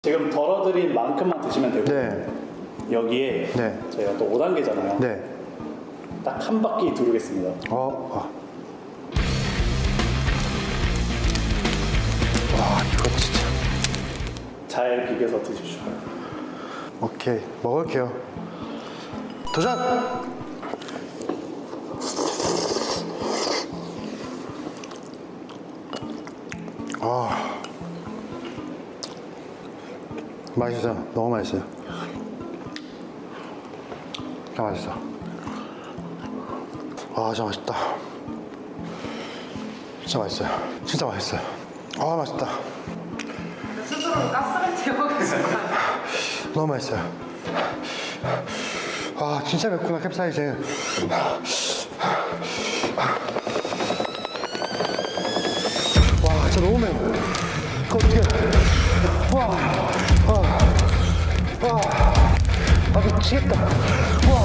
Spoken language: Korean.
지금 덜어드린 만큼만 드시면 되고 네. 여기에 네. 저희가 또 5단계잖아요. 네. 딱 한 바퀴 두르겠습니다. 어, 아. 와, 이거 진짜. 잘 비벼서 드십시오. 오케이. 먹을게요. 도전! 아. 맛있어요. 너무 맛있어요. 진짜 맛있어. 아, 진짜 맛있다. 진짜 맛있어요. 진짜 맛있어요. 아, 맛있다. 스스로 가스를 채우고 거 아니에요? 너무 맛있어요. 아 진짜 맵구나 캡사이신. 와 진짜 너무 매워. 이거 어떻게? Шеф-то...